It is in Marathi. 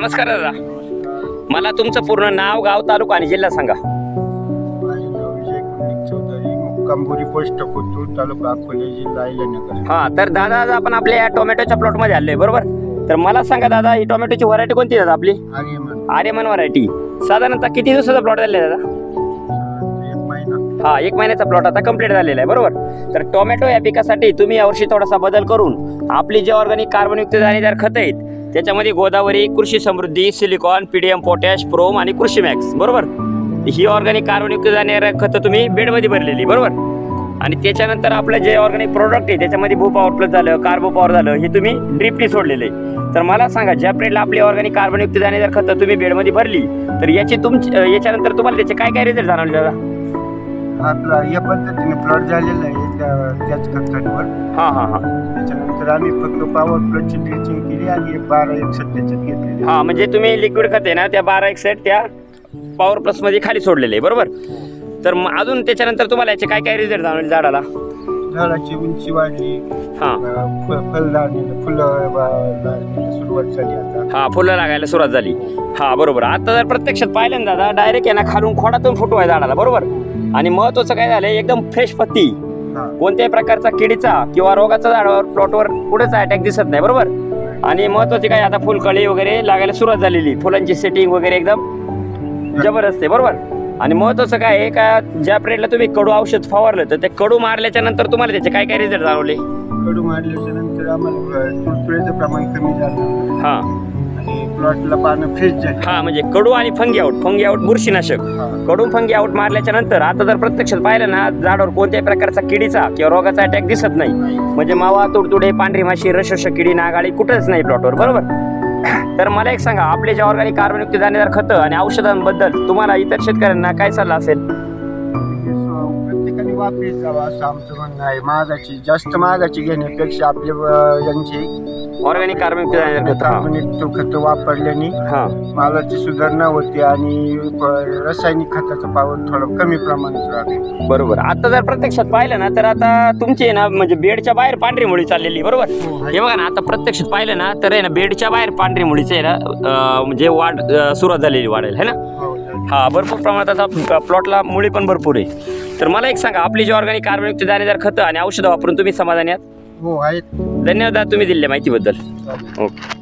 नमस्कार दादा. मला तुमचं पूर्ण नाव गाव तालुका आणि जिल्हा सांगा. पोस्ट कोथरूड तालुका अकोले जिल्हा अहिल्यानगर. हा तर दादा आज आपण आपल्या या टोमॅटोच्या प्लॉटमध्ये आलोय बरोबर? तर मला सांगा दादा ही टोमॅटोची व्हरायटी कोणती आहे दादा आपली? आर्यमान. आर्यमन व्हरायटी साधारणतः किती दिवसाचा प्लॉट झालेला आहे दादा? एक महिना. हा एक महिन्याचा प्लॉट आता कंप्लीट झालेला आहे बरोबर? तर टोमॅटो या पिकासाठी तुम्ही यावर्षी थोडासा बदल करून आपली जे ऑर्गॅनिक कार्बनयुक्त दाणेदार खत आहेत त्याच्यामध्ये Godavari Krushi Samruddhi silicon PDM potash PROM आणि कृषी मॅक्स. बरोबर? ही ऑर्गॅनिक कार्बनयुक्त जाणाऱ्या खतं तुम्ही बेडमध्ये भरलेली बरोबर? आणि त्याच्यानंतर आपलं जे ऑर्गॅनिक प्रोडक्ट आहे त्याच्यामध्ये भू पॉवर प्लस झालं कार्बो पॉवर झालं हे तुम्ही ड्रिपली सोडलेलं आहे. तर मला सांगा ज्या पिरियडला आपली ऑर्गॅनिक कार्बनयुक्त दाणेदार खतं तुम्ही बेडमध्ये भरली तर याची तुमची याच्यानंतर तुम्हाला त्याचे काय काय रिझल्ट जाणवले दादा? आपला या पद्धतीने प्लॉट झालेला आहे त्या- त्याच खतावर हां हां हां. त्याच्यानंतर आम्ही फक्त पॉवर प्लसची ड्रिचिंग केली आणि एक बारा एक सत्याच्यात घेतलेली. हा म्हणजे तुम्ही लिक्विड खत आहे ना त्या बारा एक सेट त्या पॉवर प्लसमध्ये खाली सोडलेले आहे बरोबर? तर मग अजून त्याच्यानंतर तुम्हाला याचे काय काय रिझल्ट जाणवले झाडाला? झाडाची उंची वाढली. हा. अं, फ- फलदारणी फुलं वा- लागण्याला सुरुवात झाली आता. हा फुलं लागायला सुरुवात झाली. हा बरोबर. आता जर प्रत्यक्षात पाहिलं ना दादा डायरेक्ट आहे ना खालून खोडातून फुटू आहे झाडाला बरोबर? आणि महत्वाचं काय झालं एकदम फ्रेश पत्ती कोणत्याही प्रकारचा किडीचा किंवा रोगाचा झाडावर प्लॉटवर कुठेच अटॅक दिसत नाही बरोबर? आणि महत्त्वाचे काय आता फुलकळी वगैरे लागायला सुरुवात झालेली फुलांची सेटिंग वगैरे एकदम जबरदस्त आहे बरोबर? आणि महत्वाचं काय आहे का ज्या पिरियडला तुम्ही कडू औषध फवारलं तर ते कडू मारल्याच्या नंतर तुम्हाला त्याचे काय काय रिझल्ट जाणवले? कडू मारल्याच्या नंतर आम्हाला प्रमाण कमी झालं. हा. प्लॉटला पानं फ्रेश झाली. हा म्हणजे कडू आणि फंगी आउट फंगी आउट बुरशीनाशक. कडू फंगी आउट मारल्याच्या नंतर आता जर प्रत्यक्षात पाहिलं ना झाडावर कोणत्याही प्रकारचा किडीचा किंवा रोगाचा अटॅक दिसत नाही. म्हणजे मावा तुडतुडे पांढरी माशी रशोष किडी नागाळी कुठंच नाही प्लॉटवर बरोबर? तर मला एक सांगा आपले जे ऑर्गॅनिक कार्बनयुक्त दाणेदार खतं आणि औषधांबद्दल तुम्हाला इतर शेतकऱ्यांना काय सल्ला असेल? वापरीत जावं असं आमचं म्हणणं आहे. महागाची जास्त महागाची घेण्यापेक्षा आपले यांची ऑर्गॅनिक कार्बनयुक्त दाणेदार खतं हा. वापरल्याने हा. मालाची सुधारणा होते आणि प- रासायनिक खताचा पावर थोडं कमी प्रमाणात राहतो. बरोबर. आता जर प्रत्यक्षात पाहिलं ना तर आता तुमची आहे ना म्हणजे बेडच्या बाहेर पांढरी मुळी चाललेली बरोबर? हे बघा ना आता प्रत्यक्षात पाहिलं ना तर आहे ना बेडच्या बाहेर पांढरी मुळीचं आहे ना अं, म्हणजे वाढ अं, सुरुवात झालेली वाढेल है ना? हो. हा भरपूर प्रमाणात आता प्लॉटला मुळी पण भरपूर आहे. तर मला एक सांगा आपली जी ऑर्गॅनिक कार्बनयुक्त दाणेदार खतं आणि औषधं वापरून तुम्ही समाधानी आहात? हो आहेत. धन्यवाद तुम्ही दिलेल्या माहितीबद्दल. चालेल. ओके.